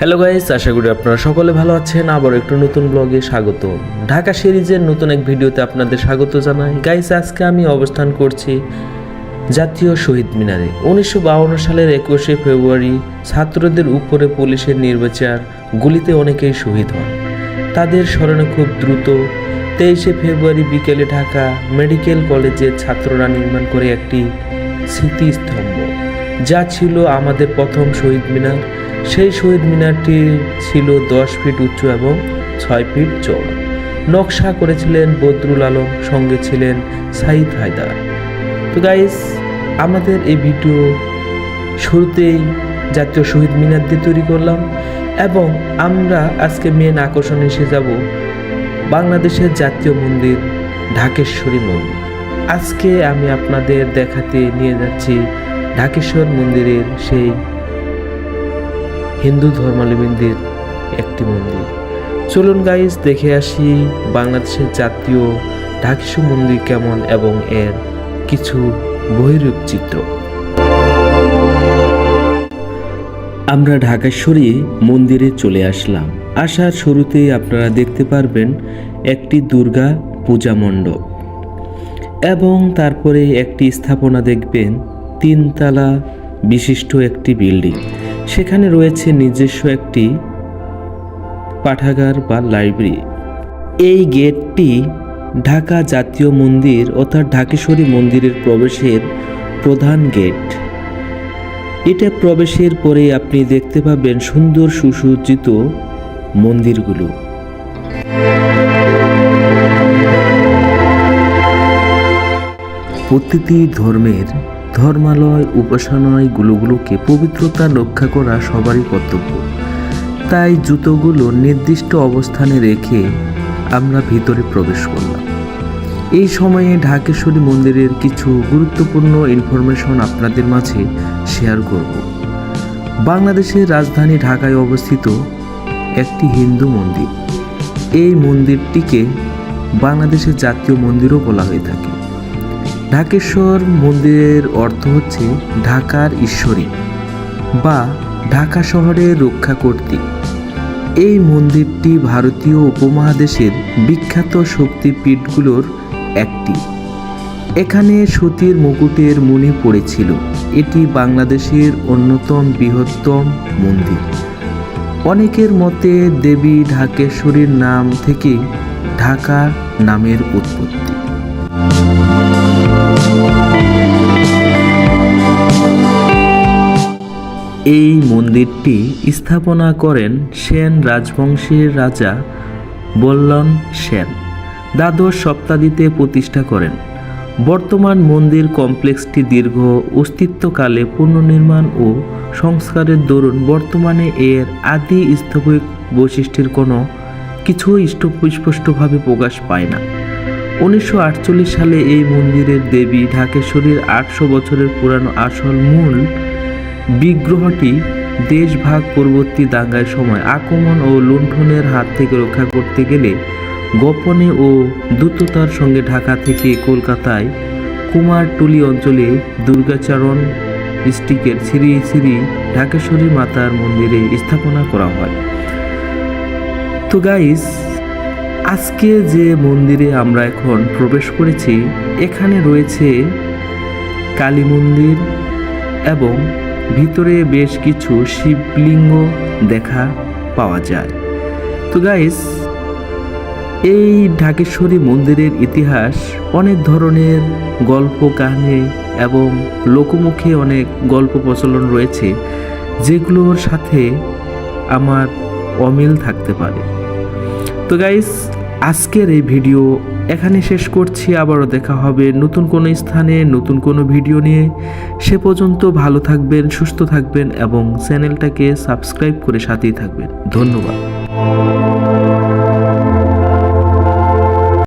Hello guys আশা করি আপনারা সকলে ভালো আছেন। আবার একটু নতুন ব্লগে স্বাগত। ঢাকা সিরিজের নতুন এক ভিডিওতে আপনাদের স্বাগত জানাই। গাইস আজকে আমি অবস্থান করছি জাতীয় শহীদ মিনারে। উনিশশো সালের একুশে ফেব্রুয়ারি ছাত্রদের উপরে পুলিশের নির্বিচার গুলিতে অনেকেই শহীদ হন। তাদের স্মরণে খুব দ্রুত তেইশে ফেব্রুয়ারি বিকেলে ঢাকা মেডিকেল কলেজের ছাত্ররা নির্মাণ করে একটি স্মৃতিস্তম্ভ। যা ছিল আমাদের প্রথম শহীদ মিনার। সেই শহীদ মিনারটি ছিল দশ ফিট উঁচু এবং ছয় ফিট চওড়া। নকশা করেছিলেন বদরুল আলম, সঙ্গে ছিলেন সাইদ হায়দার। তো গাইস আমাদের এই ভিডিও শুরুতেই জাতীয় শহীদ মিনার দিয়ে তৈরি করলাম এবং আমরা আজকে মেন আকর্ষণ এসে যাব বাংলাদেশের জাতীয় মন্দির, ঢাকেশ্বরী মন্দির। আজকে আমি আপনাদের দেখাতে নিয়ে যাচ্ছি ঢাকেশ্বর মন্দিরের সেই হিন্দু ধর্মাবলম্বীদের একটি মন্দির। চলুন গাইস দেখে আসি বাংলাদেশের জাতীয় ঢাকিসু মন্দির কেমন এবং এর কিছু বহিরূপ চিত্র। আমরা ঢাকেশ্বরী মন্দিরে চলে আসলাম। আসার শুরুতেই আপনারা দেখতে পারবেন একটি দুর্গা পূজা মণ্ডপ এবং তারপরে একটি স্থাপনা দেখবেন তিনতলা বিশিষ্ট একটি বিল্ডিং। সেখানে রয়েছে নিজস্ব একটি পাঠাগার বা লাইব্রেরি। এই গেটটি ঢাকা জাতীয় মন্দির অর্থাৎ ঢাকেশ্বরী মন্দিরের প্রবেশের প্রধান গেট। এটা প্রবেশের পরে আপনি দেখতে পাবেন সুন্দর সুসজ্জিত মন্দিরগুলো। প্রতিটি ধর্মের ধর্মালয়, উপাসনায় গুলোগুলোকে পবিত্রতা রক্ষা করা সবারই কর্তব্য। তাই জুতোগুলো নির্দিষ্ট অবস্থানে রেখে আমরা ভিতরে প্রবেশ করলাম। এই সময়ে ঢাকেশ্বরী মন্দিরের কিছু গুরুত্বপূর্ণ ইনফরমেশন আপনাদের মাঝে শেয়ার করব। বাংলাদেশের রাজধানী ঢাকায় অবস্থিত একটি হিন্দু মন্দির। এই মন্দিরটিকে বাংলাদেশের জাতীয় মন্দিরও বলা হয়ে থাকে। ঢাকেশ্বর মন্দিরের অর্থ হচ্ছে ঢাকার ঈশ্বরী বা ঢাকা শহরের রক্ষা কর্তৃ এই মন্দিরটি ভারতীয় উপমহাদেশের বিখ্যাত শক্তিপীঠগুলোর একটি। এখানে সতীর মুকুটের মণি পড়েছিল। এটি বাংলাদেশের অন্যতম বৃহত্তম মন্দির। অনেকের মতে দেবী ঢাকেশ্বরীর নাম থেকে ঢাকা নামের উৎপত্তি। এই মন্দিরটি স্থাপনা করেন সেন রাজবংশের রাজা বল্লন সেন। দ্বাদশ শতাব্দীতে প্রতিষ্ঠা করেন। বর্তমান মন্দির কমপ্লেক্সটি দীর্ঘ অস্তিত্বকালে পুনর্নির্মাণ ও সংস্কারের দরুন। বর্তমানে এর আদি স্থাপত্যিক বৈশিষ্ট্যের কোনো কিছুই স্পষ্টভাবে প্রকাশ পায় না। উনিশশো আটচল্লিশ সালে এই মন্দিরের দেবী ঢাকেশ্বরীর আটশো বছরের পুরানো আসল মূল বিগ্রহটি দেশভাগ পরবর্তী দাঙ্গার সময় আক্রমণ ও লুণ্ঠনের হাত থেকে রক্ষা করতে গেলে গোপনে ও দ্রুততার সঙ্গে ঢাকা থেকে কলকাতায় কুমারটুলি অঞ্চলে দুর্গাচরণ ডিস্ট্রিক্টের শ্রী শ্রী ঢাকেশ্বরী মাতার মন্দিরে স্থাপনা করা হয়। তো গাইস আজকে যে মন্দিরে আমরা এখন প্রবেশ করেছি, এখানে রয়েছে কালী মন্দির এবং ভিতরে বেশ কিছু শিবলিঙ্গ দেখা পাওয়া যায়। তো গাইস এই ঢাকেশ্বরী মন্দিরের ইতিহাস অনেক ধরনের গল্প কাহিনী এবং লোকমুখে অনেক গল্প প্রচলন রয়েছে, যেগুলোর সাথে আমার অমিল থাকতে পারে। তো গাইস আজকের এই ভিডিও এখানে শেষ করছি। আবারও দেখা হবে নতুন কোনো স্থানে, নতুন কোনো ভিডিও নিয়ে। সে পর্যন্ত ভালো থাকবেন, সুস্থ থাকবেন এবং চ্যানেলটাকে সাবস্ক্রাইব করে সাথেই থাকবেন। ধন্যবাদ।